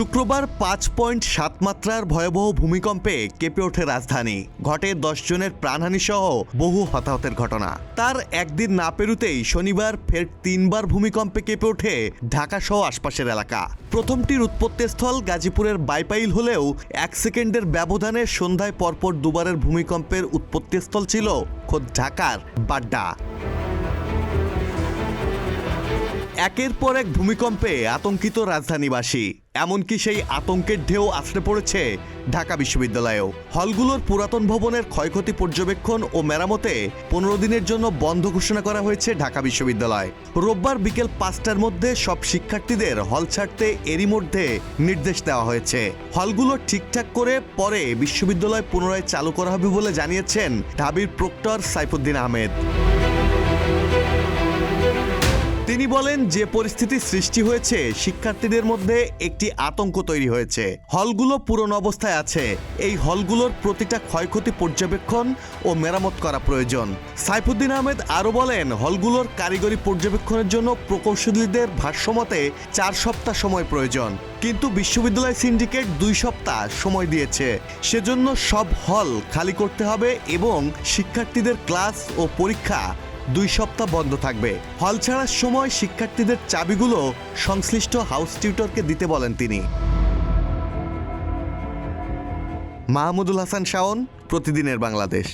শুক্রবার পাঁচ পয়েন্ট সাত মাত্রার ভয়াবহ ভূমিকম্পে কেঁপে ওঠে রাজধানী। ঘটে জনের প্রাণহানি সহ বহু হতাহতের ঘটনা। তার একদিন না পেরুতেই শনিবার ফের তিনবার ভূমিকম্পে কেঁপে ওঠে ঢাকা সহ আশপাশের এলাকা। প্রথমটির উৎপত্তিস্থল গাজীপুরের বাইপাইল হলেও এক সেকেন্ডের ব্যবধানে সন্ধ্যায় পরপর দুবারের ভূমিকম্পের উৎপত্তিস্থল ছিল খোদ ঢাকার বাড্ডা। একের পর এক ভূমিকম্পে আতঙ্কিত রাজধানীবাসী। এমনকি সেই আতঙ্কের ঢেউ আছড়ে পড়েছে ঢাকা বিশ্ববিদ্যালয়েও। হলগুলোর পুরাতন ভবনের ক্ষয়ক্ষতি পর্যবেক্ষণ ও মেরামতে পনেরো দিনের জন্য বন্ধ ঘোষণা করা হয়েছে ঢাকা বিশ্ববিদ্যালয়। রোববার বিকেল পাঁচটার মধ্যে সব শিক্ষার্থীদের হল ছাড়তে এরই মধ্যে নির্দেশ দেওয়া হয়েছে। হলগুলো ঠিকঠাক করে পরে বিশ্ববিদ্যালয় পুনরায় চালু করা হবে বলে জানিয়েছেন ঢাবির প্রক্টর সাইফুদ্দিন আহমেদ। তিনি বলেন, যে পরিস্থিতি সৃষ্টি হয়েছে, শিক্ষার্থীদের মধ্যে একটি আতঙ্ক তৈরি হয়েছে। হলগুলো পুরনো অবস্থায় আছে। এই হলগুলোর প্রতিটা ক্ষয়ক্ষতি পর্যবেক্ষণ ও মেরামত করা প্রয়োজন। সাইফুদ্দিন আহমেদ আরও বলেন, হলগুলোর কারিগরি পর্যবেক্ষণের জন্য প্রকৌশলীদের ভাষ্যমতে চার সপ্তাহ সময় প্রয়োজন। কিন্তু বিশ্ববিদ্যালয় সিন্ডিকেট দুই সপ্তাহ সময় দিয়েছে। সেজন্য সব হল খালি করতে হবে এবং শিক্ষার্থীদের ক্লাস ও পরীক্ষা দুই সপ্তাহ বন্ধ থাকবে। হল ছাড়ার সময় শিক্ষার্থীদের চাবিগুলো সংশ্লিষ্ট হাউস টিউটরকে দিতে বলেন তিনি। মাহমুদুল হাসান শাওন, প্রতিদিনের বাংলাদেশ।